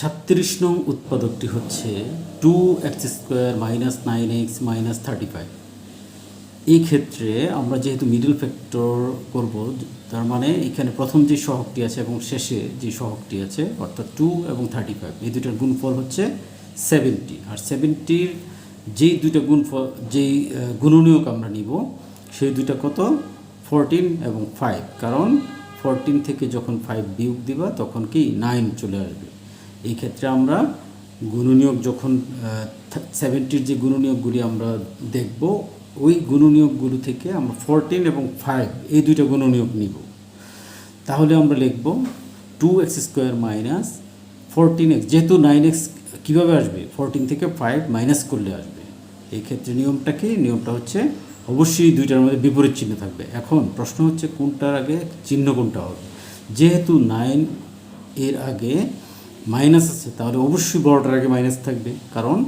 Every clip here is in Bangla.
সাতত্রিশ নং উৎপাদকটি হচ্ছে two x square minus nine x minus thirty five এই ক্ষেত্রে আমরা যেহেতু মিডল ফ্যাক্টর করব, তার মানে এখানে প্রথম যে সহগটি আছে এবং শেষে যে সহগটি আছে, অর্থাৎ টু এবং থার্টি ফাইভ এই দুটার গুণফল হচ্ছে সেভেন্টি আর সেভেন্টির যেই দুইটা গুণফল, যেই গুণনীয়ক আমরা নিব, সেই দুইটা কত? ফোরটিন এবং ফাইভ কারণ ফোরটিন থেকে যখন ফাইভ বিয়োগ দিবা, তখন কি? নাইন চলে আসবে। এই ক্ষেত্রে আমরা গুণনীয়ক যখন সেভেন্টির যে গুণনীয়কগুলি আমরা দেখব, ওই গুণনীয়কগুলো থেকে আমরা ফোরটিন এবং ফাইভ এই দুইটা গুণনীয়ক নিব। তাহলে আমরা লিখব two x square minus fourteen x যেহেতু নাইন এক্স কীভাবে আসবে? ফোরটিন থেকে ফাইভ মাইনাস করলে আসবে। এই ক্ষেত্রে নিয়মটা কি? নিয়মটা হচ্ছে অবশ্যই দুইটার মধ্যে বিপরীত চিহ্ন থাকবে। এখন প্রশ্ন হচ্ছে কোনটার আগে চিহ্ন কোনটা হবে? যেহেতু নাইন এর আগে মাইনাস আছে, তাহলে অবশ্যই বড়টার আগে মাইনাস থাকবে। কারণ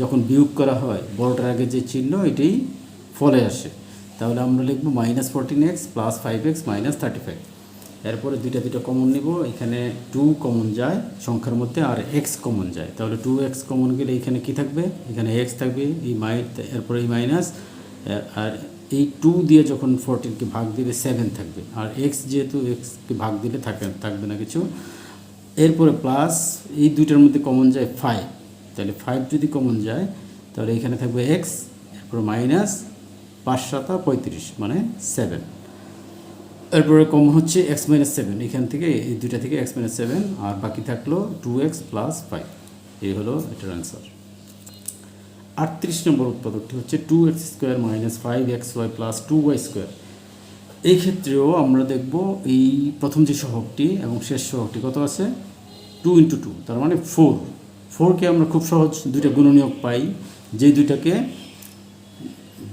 যখন বিয়োগ করা হয়, বড়টার আগে যে চিহ্ন, এটাই ফলে আসে। তাহলে আমরা লিখব minus fourteen x plus five x minus thirty five এরপরে দুইটা দুইটা কমন নিব, এখানে টু কমন যায়, সংখ্যার মধ্যে আর এক্স কমন যায়। তাহলে টু এক্স কমন গেলে এখানে কি থাকবে? এখানে এক্স থাকবে, এই মাই এরপরে এই মাইনাস আর এই টু দিয়ে যখন ফোরটিনকে ভাগ দিলে সেভেন থাকবে। আর এক্স যেহেতু এক্সকে ভাগ দিলে থাকে থাকবে না কিছু এরপরে প্লাস এই দুইটার মধ্যে কমন যায় ফাইভ তাহলে ফাইভ যদি কমন যায়, তাহলে এখানে থাকবে এক্স এরপর মাইনাস পাঁচ সাতা পঁয়ত্রিশ মানে সেভেন এরপরে কমন হচ্ছে এক্স মাইনাস সেভেন এখান থেকে এই দুইটা থেকে এক্স মাইনাস সেভেন আর বাকি থাকল টু এক্স প্লাস ফাইভ এই হলো এটার অ্যান্সার আটত্রিশ নম্বর উৎপাদকটি হচ্ছে two x square minus five x y plus two y square এই ক্ষেত্রেও আমরা দেখব এই প্রথম যে সহগটি এবং শেষ সহগটি কত আছে? টু ইন্টু টু তার মানে ফোর ফোরকে আমরা খুব সহজ দুইটা গুণনীয়ক পাই। যে দুইটাকে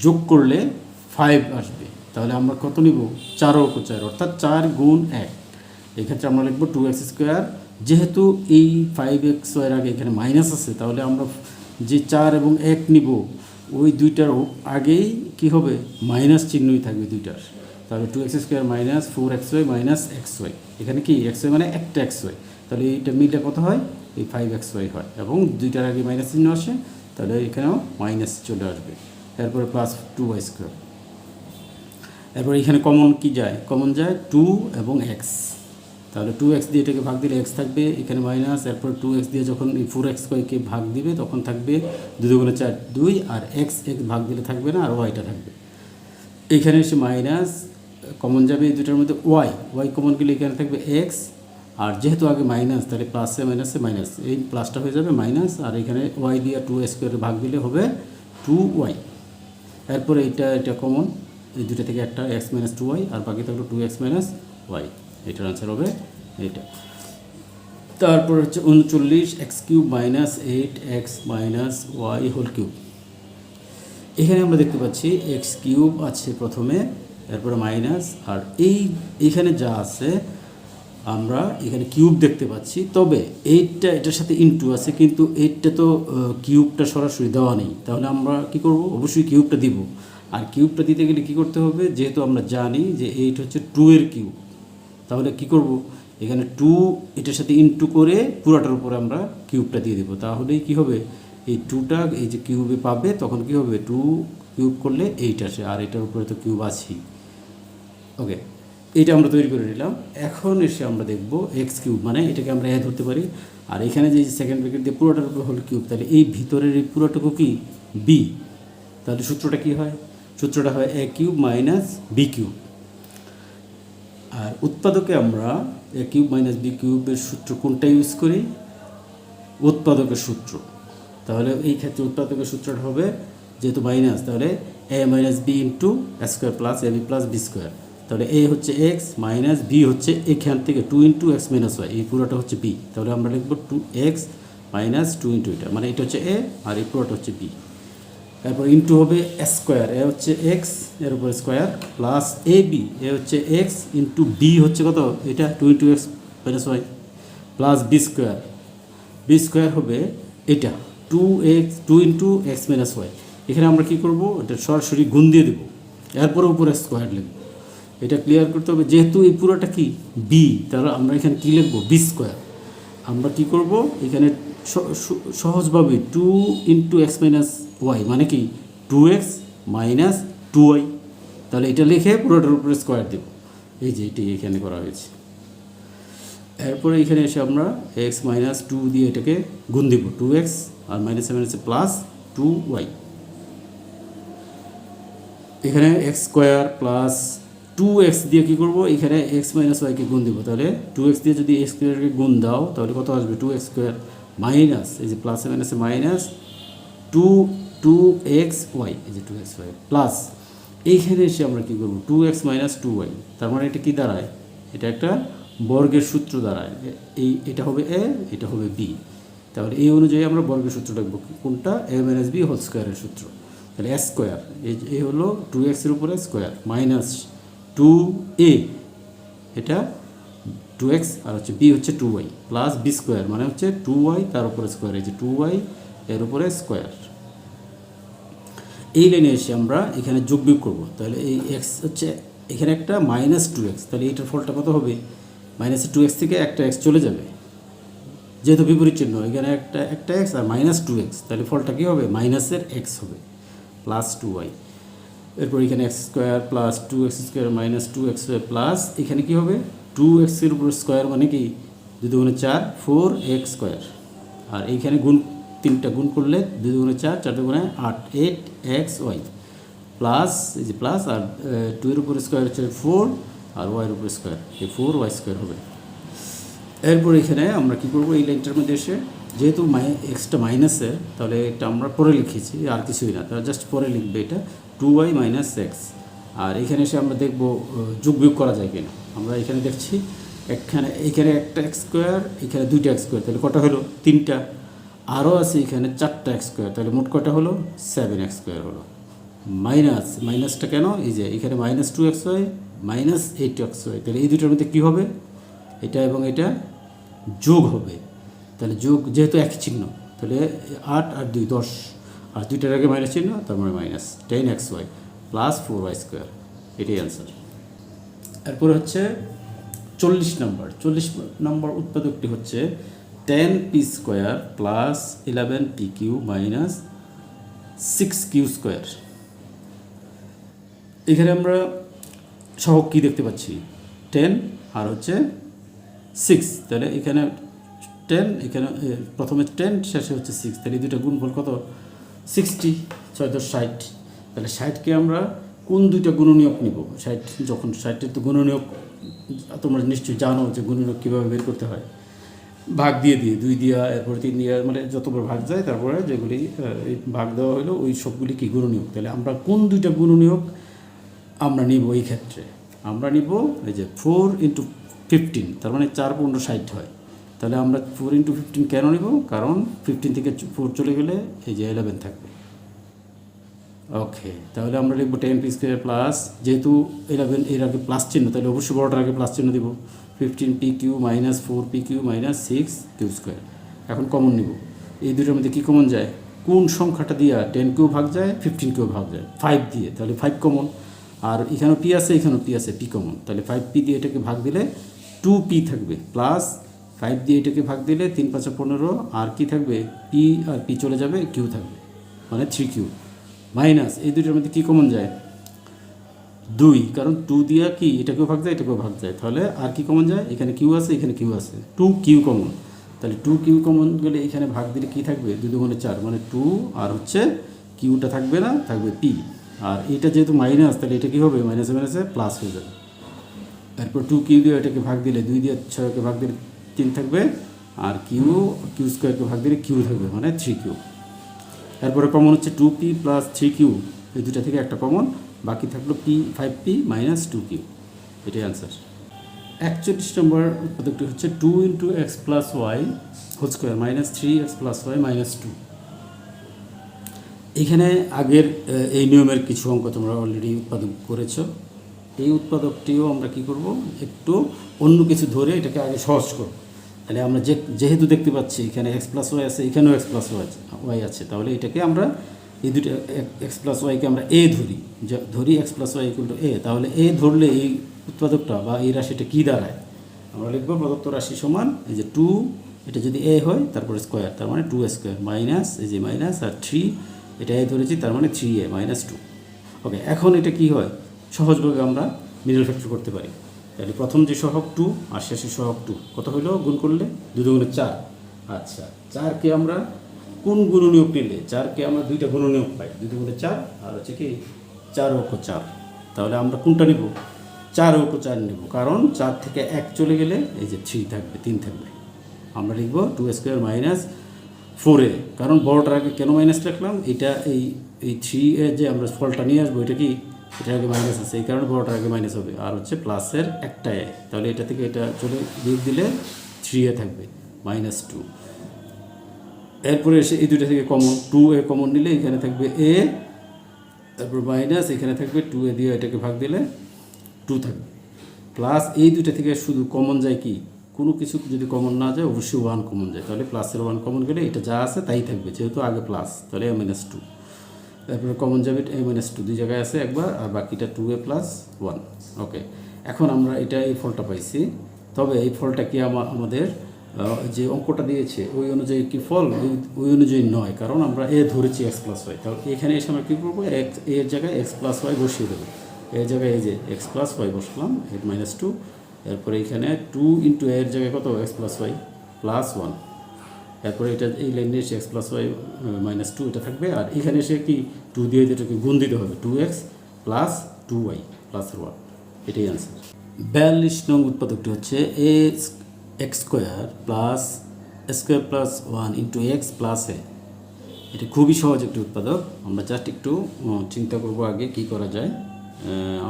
যোগ করলে ফাইভ আসবে। তাহলে আমরা কত নিব? চার অঙ্ক চার, অর্থাৎ চার গুণ এক। এক্ষেত্রে আমরা লিখব টু এক্স স্কোয়ার যেহেতু এই ফাইভ এক্সের আগে এখানে মাইনাস আছে, তাহলে আমরা যে চার এবং এক নিব, ওই দুইটার আগেই কি হবে? মাইনাস চিহ্নই থাকবে দুইটার। তাহলে two x square minus four x y minus x y এখানে কি এক্স ওয়াই মানে একটা এক্স ওয়াই তাহলে এইটা মিলটা কত হয়? এই ফাইভ এক্স ওয়াই হয়। এবং দুইটার আগে মাইনাস চিহ্ন আসে, তাহলে এখানেও মাইনাস চলে আসবে। এরপরে প্লাস টু ওয়াই স্কোয়ার এরপর এখানে কমন কি যায়? কমন যায় টু এবং এক্স তাহলে টু এক্স দিয়ে এটাকে ভাগ দিলে এক্স থাকবে, এখানে মাইনাস এরপর টু এক্স দিয়ে যখন এই ফোর এক্স ওয়াইকে ভাগ দিবে, তখন থাকবে দুই দুগুণে চার, দুই, আর এক্স এক্স ভাগ দিলে থাকবে না, আর ওয়াইটা থাকবে। এখানে এসে মাইনাস কমন যাবে এই দুটার মধ্যে ওয়াই ওয়াই কমন গেলে এখানে থাকবে এক্স আর যেহেতু আগে মাইনাস তাহলে প্লাসে মাইনাসে মাইনাস এই প্লাসটা হয়ে যাবে মাইনাস আর এখানে ওয়াই দিয়ে টু স্কোয়ারে ভাগ দিলে হবে টু ওয়াই এরপরে এটা এটা কমন এই দুটো থেকে একটা এক্স মাইনাস টু ওয়াই আর বাকি থাকল টু এক্স মাইনাস ওয়াই এটার আনসার হবে এটা তারপর হচ্ছে উনচল্লিশ x cube minus eight x minus y whole cube এখানে আমরা দেখতে পাচ্ছি এক্স কিউব আছে প্রথমে এরপরে মাইনাস, আর এই এখানে যা আছে, আমরা এখানে কিউব দেখতে পাচ্ছি। তবে এইটটা, এটার সাথে ইনটু আছে, কিন্তু এইটটা তো কিউবটা সরাসরি দেওয়া নেই। তাহলে আমরা কি করব? অবশ্যই কিউবটা দিব। আর কিউবটা দিতে গেলে কি করতে হবে? যেহেতু আমরা জানি যে এইট হচ্ছে টু এর কিউব, তাহলে কি করব? এখানে টু, এটার সাথে ইনটু করে পুরাটার উপরে আমরা কিউবটা দিয়ে দেবো। তাহলেই কি হবে? এই টুটা, এই যে কিউবে পাবে, তখন কি হবে? টু কিউব করলে এইট আসে, আর এটার উপরে তো কিউব আছেই। ওকে এটা আমরা তৈরি করে নিলাম। এখন এসে আমরা দেখব এক্স কিউব মানে এটাকে আমরা এ ধরতে পারি। আর এখানে যে সেকেন্ড ব্রেকেট দিয়ে পুরোটার উপর হল কিউব তাহলে এই ভিতরের এই পুরোটুকু কি? বি তাহলে সূত্রটা কি হয়? সূত্রটা হয় a cube minus b cube আর উৎপাদকে আমরা এ কিউব মাইনাস বি কিউবের সূত্র কোনটা ইউজ করি? উৎপাদকের সূত্র। তাহলে এই ক্ষেত্রে উৎপাদকের সূত্রটা হবে যেহেতু মাইনাস তাহলে a minus b into square plus a b plus b square তাহলে এ হচ্ছে এক্স মাইনাস বি হচ্ছে এখান থেকে two into x minus y এই পুরোটা হচ্ছে বি তাহলে আমরা লিখব two x minus two into এটা মানে এটা হচ্ছে এ আর এই পুরোটা হচ্ছে বি তারপর ইন্টু হবে স্কোয়ার এ হচ্ছে এক্সের উপর square plus a b a হচ্ছে এক্স ইন্টু বি হচ্ছে কত? এটা two into x minus y plus b square b square হবে এটা two x two into x minus y এখানে আমরা কী করব? এটা সরাসরি গুণ দিয়ে দেবো। এরপরে উপরে স্কোয়ার লিখব। এটা ক্লিয়ার করতে হবে, যেহেতু এই পুরোটা কি? বি তাহলে আমরা এখানে কী লিখব? বি স্কোয়ার আমরা কি করব? এখানে সহজভাবে two into x minus y মানে কি? Two x minus two y তাহলে এটা লিখে পুরোটার উপরে স্কোয়ার দেব। এই যে এটি এখানে করা হয়েছে। এরপরে এখানে এসে আমরা এক্স মাইনাস টু দিয়ে এটাকে গুণ দিব। টু এক্স আর মাইনাস মাইনাসে প্লাস টু ওয়াই এখানে x square plus two x দিয়ে কী করব? এখানে এক্স মাইনাস ওয়াইকে গুণ দেবো। তাহলে টু এক্স দিয়ে যদি এক্স স্কোয়ারকে গুণ দাও, তাহলে কত আসবে? টু এক্স স্কোয়ার মাইনাস এই যে প্লাসে মাইনাসে minus two two x y এই যে টু এক্স ওয়াই প্লাস এইখানে এসে আমরা কী করব? Two x minus two y তার মানে এটা কী দাঁড়ায়? এটা একটা বর্গের সূত্র দাঁড়ায়। এই, এটা হবে এ এটা হবে বি তাহলে এই অনুযায়ী আমরা বর্গের সূত্র লিখব। কোনটা? এ মাইনাস বি হোল স্কোয়ারের সূত্র। তাহলে এস স্কোয়ার এই এই হলো টু এক্সের উপরে স্কোয়ার মাইনাস টু এ এটা টু এক্স আর হচ্ছে বি হচ্ছে two y plus b square মানে হচ্ছে টু ওয়াই তার উপরে স্কোয়ার এই যে টু ওয়াই এর উপরে স্কোয়ার এই লাইনে এসে আমরা এখানে যোগ বিয়োগ করব, তাহলে এই এক্স হচ্ছে এখানে একটা মাইনাস টু এক্স তাহলে এইটার ফলটা কত হবে? মাইনাস টু এক্স থেকে একটা এক্স চলে যাবে। যেহেতু বিপরীত চিহ্ন, এখানে একটা একটা এক্স আর মাইনাস টু এক্স তাহলে ফলটা কী হবে? মাইনাসের এক্স হবে প্লাস টু ওয়াই এরপর এখানে x square plus two x square minus two x square plus এখানে কী হবে? টু এক্সের উপর স্কোয়ার মানে কি? দুই দুগুণে চার ফোর এক্স স্কোয়ার আর এইখানে গুণ, তিনটা গুণ করলে দুই দুগুণে চার চার দুগুণে আট এইট এক্স ওয়াই প্লাস এই যে প্লাস আর টু এর উপর স্কোয়ার হচ্ছে ফোর আর ওয়াইয়ের উপর স্কোয়ার এই ফোর ওয়াই স্কোয়ার হবে। এরপর এখানে আমরা কী করব? এই লাইনটার মধ্যে এসে, যেহেতু মাই এক্সটা মাইনাসের তাহলে এটা আমরা পরে লিখেছি, আর কিছুই না, তাহলে জাস্ট পরে লিখবে এটা। টু ওয়াই মাইনাস এক্স আর এখানে এসে আমরা দেখব যোগ বিয়োগ করা যায় কিনা। আমরা এখানে দেখছি এখানে এখানে একটা এক্স স্কোয়ার এখানে দুইটা এক্স স্কোয়ার তাহলে কটা হলো? তিনটা। আরও আছে এখানে চারটা এক্স স্কোয়ার তাহলে মোট কটা হলো? সেভেন এক্স স্কোয়ার হলো। মাইনাস, মাইনাসটা কেন? এই যে এখানে minus two x y minus eight x y তাহলে এই দুটোর মধ্যে কী হবে? এটা এবং এটা যোগ হবে। তাহলে যোগ যেহেতু এক চিহ্ন, তাহলে আট আর দুই দশ। আর দুইটার আগে মাইনাস চিহ্ন তার মানে minus ten x y plus four y square এটাই অ্যান্সার এরপরে হচ্ছে চল্লিশ নম্বর চল্লিশ নম্বর উৎপাদকটি হচ্ছে ten p square plus eleven p q minus six q square এখানে আমরা সহগ কী দেখতে পাচ্ছি? টেন আর হচ্ছে সিক্স তাহলে এখানে টেন এখানে প্রথমে টেন শেষে হচ্ছে সিক্স তাহলে দুটো গুণফল কত? সিক্সটি ছয় দশ ষাট। তাহলে ষাটকে আমরা কোন দুইটা গুণনীয়ক নিব? ষাট যখন, ষাটের তো গুণনীয়ক, তোমরা নিশ্চয়ই জানো যে গুণনীয়ক কীভাবে বের করতে হয়। ভাগ দিয়ে দিয়ে, দুই দিয়া, এরপর তিন দিয়া মানে যতবার ভাগ যায়, তারপরে যেগুলি ভাগ দেওয়া হলো ওই সবগুলি কি গুণনীয়ক? তাহলে আমরা কোন দুইটা গুণনীয়ক আমরা নিব এই ক্ষেত্রে? আমরা নিব এই যে ফোর ইন্টু ফিফটিন তার মানে চার পনেরো ষাট হয়। তাহলে আমরা ফোর ইন্টু ফিফটিন কেন নেব? কারণ ফিফটিন থেকে ফোর চলে গেলে এই যে ইলেভেন থাকবে। ওকে তাহলে আমরা লিখব টেন পি স্কোয়ার প্লাস যেহেতু ইলেভেন এর আগে প্লাস চিহ্ন, তাহলে অবশ্যই বড়টার আগে প্লাস চিহ্ন দিব। Fifteen p q minus four p q minus six q square এখন কমন নিব। এই দুটোর মধ্যে কী কমন যায়? কোন সংখ্যাটা দিয়ে টেন কিউ ভাগ যায় ফিফটিন কিউ ভাগ যায়? ফাইভ দিয়ে, তাহলে ফাইভ কমন আর এখানেও পি আছে, এখানেও পি আছে পি কমন তাহলে ফাইভ পি দিয়ে এটাকে ভাগ দিলে টু পি থাকবে প্লাস ফাইভ দিয়ে এটাকে ভাগ দিলে তিন পাঁচা পনেরো, আর কি থাকবে? পি আর পি চলে যাবে, কিউ থাকবে মানে থ্রি কিউ। মাইনাস, এই দুটোর মধ্যে কী কমন যায়? দুই, কারণ টু দিয়া কি, এটাকেও ভাগ যায়, এটাকেও ভাগ যায়। তাহলে আর কি কমন যায়? এখানে কিউ আছে, এখানে কিউ আছে। টু কিউ কমন তাহলে টু কিউ কমন গেলে এখানে ভাগ দিলে কি থাকবে? দুই দুগুণে চার মানে টু আর হচ্ছে কিউটা থাকবে না, থাকবে পি। আর এটা যেহেতু মাইনাস তাহলে এটা কি হবে? মাইনাসে মাইনাসে প্লাস হয়ে যাবে। এরপর টু কিউ দিয়ে এটাকে ভাগ দিলে, দুই দিয়ে ছয়কে ভাগ দিলে তিন থাকবে আর কিউ কিউ স্কোয়ারকে ভাগ দিলে কিউ থাকবে মানে থ্রি কিউ এরপরে কমন হচ্ছে two p plus three q এই দুটা থেকে একটা কমন বাকি থাকল p five p minus two q এটাই অ্যান্সার একচল্লিশ নম্বর উৎপাদকটি হচ্ছে two into x plus y whole square minus three x plus y minus two এখানে আগের এই নিয়মের কিছু অঙ্ক তোমরা অলরেডি উৎপাদন করেছ। এই উৎপাদকটিও আমরা কি করব? একটু অন্য কিছু ধরে এটাকে আগে সহজ করব। তাহলে আমরা যে, যেহেতু দেখতে পাচ্ছি এখানে এক্স প্লাস ওয়াই আছে, এখানেও এক্স প্লাস ওয়াই ওয়াই আছে, তাহলে এটাকে আমরা এই দুটো এক্স প্লাস ওয়াইকে আমরা এ ধরি। ধরি x plus y equal to a তাহলে এ ধরলে এই উৎপাদকটা বা এই রাশিটা কী দাঁড়ায়? আমরা লিখব প্রদত্ত রাশি সমান এই যে টু এটা যদি এ হয়, তারপরে স্কোয়ার তার মানে টু স্কোয়ার মাইনাস এই যে মাইনাস আর থ্রি এটা এ ধরেছি, তার মানে three a minus two okay এখন এটা কি হয়? সহজভাবে আমরা মিডল ফ্যাক্টর করতে পারি। তাহলে প্রথম যে সহক টু আর শেষের সহক টু, কত হলো গুণ করলে দুটো গুণে চার। আচ্ছা চারকে আমরা কোন গুণনীয়ক নিলে? চারকে আমরা দুইটা গুণনীয়ক পাই দুটো গুণে চার আর হচ্ছে কি চার অক্ষ চার। তাহলে আমরা কোনটা নিব? চার অক্ষ চার নেব, কারণ চার থেকে এক চলে গেলে এই যে থ্রি থাকবে, তিন থাকবে। আমরা লিখব টু স্কোয়ার মাইনাস ফোরে কারণ বড়টার আগে কেন মাইনাস রাখলাম? এটা এই এই থ্রি এর যে আমরা ফলটা নিয়ে আসব, এটা কি এটা আগে মাইনাস আছে, এই কারণে বড়টার আগে মাইনাস হবে। আর হচ্ছে প্লাসের একটা এ তাহলে এটা থেকে এটা চলে বিয়োগ দিলে থ্রি এ থাকবে মাইনাস টু এরপরে এসে এই দুইটা থেকে কমন টু এ কমন নিলে এখানে থাকবে এ তারপর মাইনাস এখানে থাকবে টু এ দিয়ে এটাকে ভাগ দিলে টু থাকবে। প্লাস এই দুইটা থেকে শুধু কমন যায় কি? কোনো কিছু যদি কমন না যায়, অবশ্যই ওয়ান কমন যায়। তাহলে প্লাসের ওয়ান কমন গেলে এটা যা আছে তাই থাকবে, যেহেতু আগে প্লাস তাহলে মাইনাস টু তারপরে কমন যাবে এ মাইনাস টু দুই জায়গায় আছে একবার, আর বাকিটা two a plus one okay এখন আমরা এটা এই ফলটা পাইছি। তবে এই ফলটা কি আমা- আমাদের যে অঙ্কটা দিয়েছে, ওই অনুযায়ী কি ফল? ওই- অনুযায়ী নয়, কারণ আমরা এ ধরেছি এক্স প্লাস ওয়াই তাহলে এখানে এসে আমরা কী করব এক্সের জায়গায় এক্স প্লাস ওয়াই বসিয়ে দেবো। এর জায়গায় এই যে এক্স প্লাস ওয়াই বসলাম, এর মাইনাস টু এরপরে এখানে টু ইন্টু এর জায়গায় কত? X plus y plus one তারপরে এটা এই লাইনে এসে x plus y minus two এটা থাকবে। আর এখানে এসে কি টু দিয়ে যেটাকে গুণ দিতে হবে two x plus two y plus one এটাই অ্যান্সার বিয়াল্লিশ নং উৎপাদকটি হচ্ছে a x square plus square plus one into x plus a এটা খুবই সহজ একটি উৎপাদক। আমরা জাস্ট একটু চিন্তা করব আগে কি করা যায়।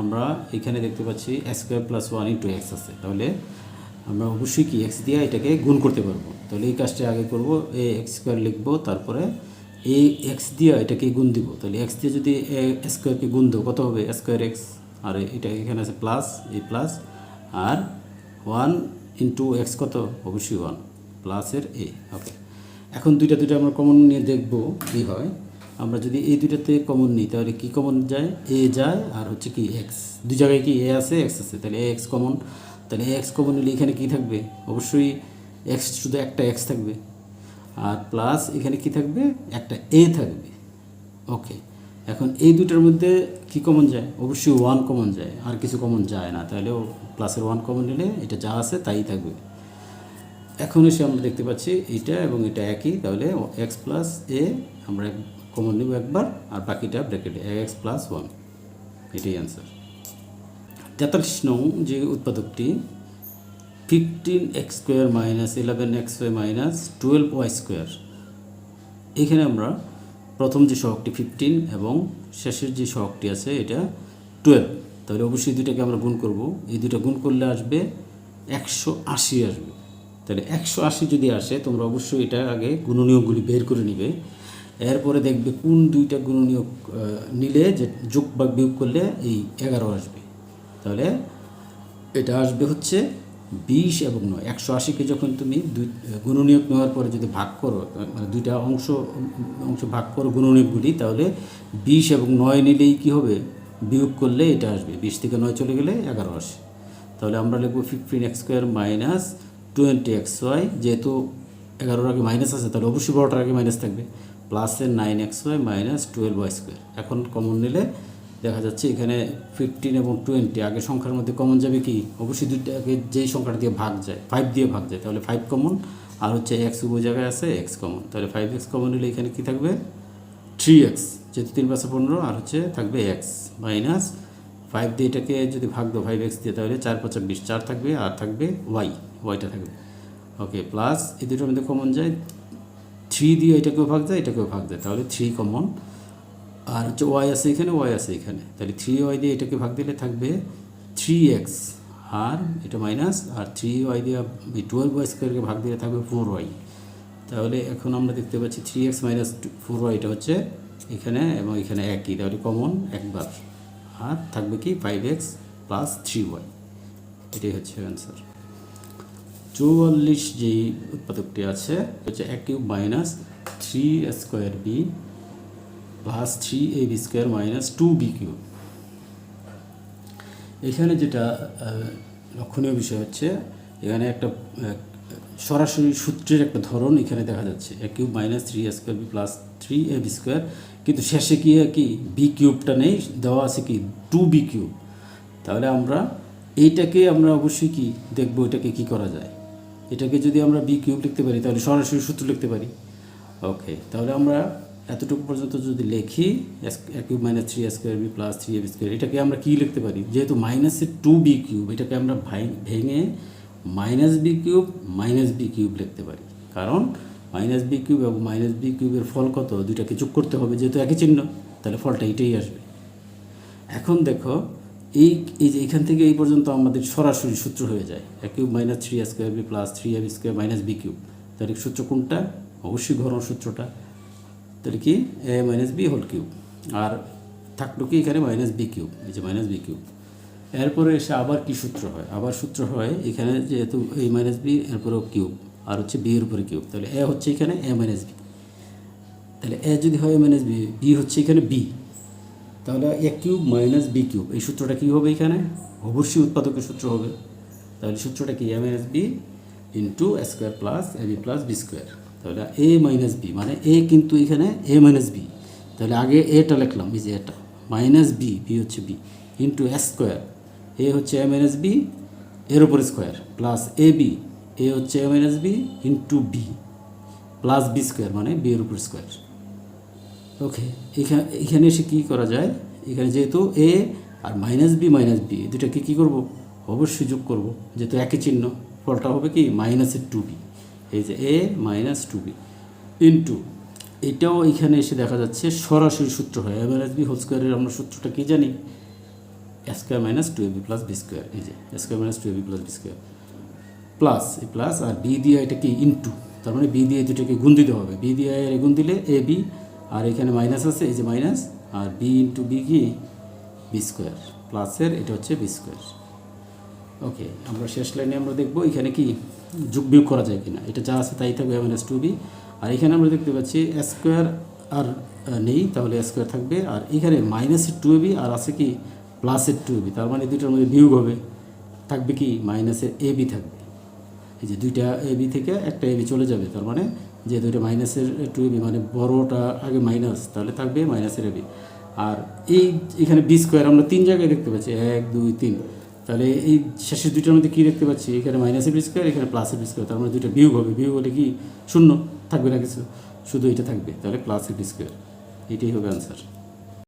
আমরা এখানে দেখতে পাচ্ছি square plus one into x আছে। তাহলে আমরা অবশ্যই কি এক্স দিয়ে এটাকে গুণ করতে পারব। তাহলে এই কাজটা আগে করব, এ এক্স স্কোয়ার লিখব, তারপরে এই এক্স দিয়ে এটাকে গুণ দিব। তাহলে এক্স দিয়ে যদি এ স্কোয়ারকে গুণ দেবো কত হবে? স্কোয়ার এক্স আর এটা এখানে আছে প্লাস এই প্লাস আর ওয়ান ইন্টু এক্স কত? অবশ্যই ওয়ান প্লাসের এ ওকে এখন দুইটা দুইটা আমরা কমন নিয়ে দেখব কি হয়। আমরা যদি এই দুইটাতে কমন নিই, তাহলে কি কমন যায়? এ যায়, আর হচ্ছে কি এক্স দুই জায়গায় কি এ আছে? এক্স আছে। তাহলে এ এক্স কমন তাহলে এক্স কমন নিলে এখানে কি থাকবে? অবশ্যই এক্স শুধু একটা এক্স থাকবে। আর প্লাস এখানে কি থাকবে? একটা এ থাকবে। ওকে এখন এই দুটার মধ্যে কি কমন যায়? অবশ্যই ওয়ান কমন যায়। আর কিছু কমন যায় না। তাহলে প্লাসের ওয়ান কমন নিলে এটা যা আছে তাই থাকবে। এখন এসে আমরা দেখতে পাচ্ছি এটা এবং এটা একই। তাহলে এক্স প্লাস এ আমরা কমন নেব একবার। আর বাকিটা ব্র্যাকেটে এক্স প্লাস ওয়ান এটাই অ্যান্সার তেতাল্লিশ নং যে উৎপাদকটি fifteen x square minus eleven x y minus twelve y square এখানে আমরা প্রথম যে সহগটি ফিফটিন এবং শেষের যে সহগটি আছে এটা টুয়েলভ তাহলে অবশ্যই দুটাকে আমরা গুণ করব। এই দুটো গুণ করলে আসবে একশো আশি আসবে। তাহলে একশো আশি যদি আসে, তোমরা অবশ্যই এটা আগে গুণনীয়কগুলি বের করে নিবে। এরপরে দেখবে কোন দুইটা গুণনীয়ক নিলে যে যোগ বা বিয়োগ করলে এই এগারো আসবে। তাহলে এটা আসবে হচ্ছে বিশ এবং নয়। একশো আশিকে যখন তুমি দুই, গুণনীয়ক নেওয়ার পরে যদি ভাগ করো মানে দুইটা অংশ অংশ ভাগ করো গুণনীয়কগুলি, তাহলে বিশ এবং নয় নিলেই কি হবে? বিয়োগ করলে এটা আসবে। বিশ থেকে নয় চলে গেলে এগারো আসে। তাহলে আমরা লিখব fifteen x square minus twenty x y যেহেতু এগারোর আগে মাইনাস আছে, তাহলে অবশ্যই বড়টার আগে মাইনাস থাকবে। প্লাসের nine x y minus twelve y square এখন কমন নিলে দেখা যাচ্ছে এখানে ফিফটিন এবং টোয়েন্টি আগে সংখ্যার মধ্যে কমন যাবে কি? অবশ্যই দুইটাকে যেই সংখ্যাটা দিয়ে ভাগ যায় ফাইভ দিয়ে ভাগ যায়, তাহলে ফাইভ কমন আর হচ্ছে এক্স উভয় জায়গায় আছে এক্স কমন তাহলে ফাইভ এক্স কমন হলে এখানে কি থাকবে? থ্রি এক্স যেহেতু তিন পাঁচশো পনেরো, আর হচ্ছে থাকবে এক্স মাইনাস ফাইভ দিয়ে এটাকে যদি ভাগ দাও ফাইভ এক্স দিয়ে, তাহলে চার পাঁচা বিশ, চার থাকবে, আর থাকবে ওয়াই ওয়াইটা থাকবে। ওকে প্লাস এই দুটোর মধ্যে কমন যায় থ্রি দিয়ে এটাকেও ভাগ যায়, এটাকেও ভাগ যায়, তাহলে থ্রি কমন আর হচ্ছে ওয়াই আছে এখানে ওয়াই আছে এখানে। তাহলে থ্রি ওয়াই দিয়ে এটাকে ভাগ দিলে থাকবে থ্রি এক্স আর এটা মাইনাস আর থ্রি ওয়াই দিয়ে টুয়েলভ ওয়াই স্কোয়ারকে ভাগ দিলে থাকবে ফোর ওয়াই তাহলে এখন আমরা দেখতে পাচ্ছি থ্রি এক্স মাইনাস ফোর ওয়াইটা হচ্ছে এখানে এবং এখানে একই। তাহলে কমন একবার। আর থাকবে কি five x plus three y এটাই হচ্ছে অ্যান্সার চৌয়াল্লিশ যেই উৎপাদকটি আছে হচ্ছে এক cube minus three square b plus three a b square minus two b cube এখানে যেটা লক্ষণীয় বিষয় হচ্ছে, এখানে একটা সরাসরি সূত্রের একটা ধরন এখানে দেখা যাচ্ছে। A cube minus three a square b plus three a b square কিন্তু শেষে কি কি বি কিউবটা নেই, দেওয়া আছে কি টু বি কিউব তাহলে আমরা এইটাকে আমরা অবশ্যই কি দেখব, এটাকে কি করা যায়? এটাকে যদি আমরা বি কিউব লিখতে পারি, তাহলে সরাসরি সূত্র লিখতে পারি। ওকে তাহলে আমরা এতটুকু পর্যন্ত যদি লিখি a cube minus three square b plus three a b square এটাকে আমরা কী লিখতে পারি? যেহেতু মাইনাসের টু বি কিউব এটাকে আমরা ভেঙে minus b cube minus b cube লিখতে পারি। কারণ মাইনাস বি কিউব এবং মাইনাস বি কিউবের ফল কত? দুইটাকে যোগ করতে হবে, যেহেতু একই চিহ্ন, তাহলে ফলটা এইটাই আসবে। এখন দেখো, এই এই যে এখান থেকে এই পর্যন্ত আমাদের সরাসরি সূত্র হয়ে যায়। A cube minus three square b plus three a b square minus b cube তাহলে সূত্র কোনটা? অবশ্যই ঘরণ সূত্রটা। তাহলে কি? A minus b whole cube আর থাকল কি এখানে? মাইনাস বি কিউব এই যে মাইনাস বি কিউব এরপরে এসে আবার কি সূত্র হয়? আবার সূত্র হয় এখানে যেহেতু এই মাইনাস বি এরপরেও কিউব আর হচ্ছে বি এর উপরে কিউব তাহলে এ হচ্ছে এখানে এ মাইনাস বি তাহলে এ যদি হয় এ মাইনাস বি বি হচ্ছে এখানে বি তাহলে a cube minus b cube এই সূত্রটা কী হবে এখানে? অবশ্যই উৎপাদকের সূত্র হবে। তাহলে সূত্রটা কি? A minus b into square plus a b plus b square তাহলে এ মাইনাস বি মানে এ কিন্তু এখানে এ মাইনাস বি তাহলে আগে এটা লিখলাম, এই যে এটা মাইনাস বি বি হচ্ছে বি ইন্টু স্কোয়ার এ হচ্ছে এ মাইনাস বি এর ওপর square plus a b a হচ্ছে a minus b into b plus b square মানে বি এর উপর স্কোয়ার ওকে এখানে এখানে এসে কী করা যায়? এখানে যেহেতু এ আর মাইনাস বি মাইনাস বি দুটাকে কী করব? অবশ্যই যোগ করব, যেহেতু একই চিহ্ন। ফলটা হবে কি? মাইনাসের টু বি এই যে a minus two b into এটাও এখানে এসে দেখা যাচ্ছে সরাসরি সূত্র হয়। এ মাইনাস বি হোল স্কোয়ারের আমরা সূত্রটা কী জানি? Square minus two a b plus b square এই যে square minus two a b plus b square plus এই প্লাস আর বি দিয়ে এটাকে ইনটু তার মানে বি দিয়ে দুটাকে গুণ দিতে হবে। বি দিয়ে এর গুণ দিলে এ বি আর এখানে মাইনাস আছে, এই যে মাইনাস আর বি ইন্টু বি কি? বি স্কোয়ার প্লাসের এটা হচ্ছে বি স্কোয়ার ওকে আমরা শেষ লাইনে আমরা দেখব, এখানে কি? যোগ বিয়োগ করা যায় কিনা। এটা যা আছে তাই থাকবে মাইনাস টু বি আর এখানে আমরা দেখতে পাচ্ছি স্কোয়ার আর নেই, তাহলে স্কোয়ার থাকবে। আর এখানে মাইনাসের টু বি আর আছে কি প্লাসের টু বি তার মানে দুটোর মধ্যে বিয়োগ হবে। থাকবে কি মাইনাসের এ বি থাকবে। এই যে দুইটা এ বি থেকে একটা এ বি চলে যাবে। তার মানে যে দুইটা মাইনাসের টু বি মানে বড়টা আগে মাইনাস তাহলে থাকবে মাইনাসের এ বি আর এই এখানে বি স্কোয়ার আমরা তিন জায়গায় দেখতে পাচ্ছি। এক, দুই, তিন। তাহলে এই শেষের দুইটার মধ্যে কী দেখতে পাচ্ছি? এখানে মাইনাসের বি স্কোয়ার এখানে প্লাস বি স্কোয়ার তার মানে দুইটা বিয়োগ হবে। বিয়োগ হলে কি? শূন্য থাকবে না কিছু। শুধু এটা থাকবে। তাহলে প্লাসের বি স্কোয়ার এটাই হবে আনসার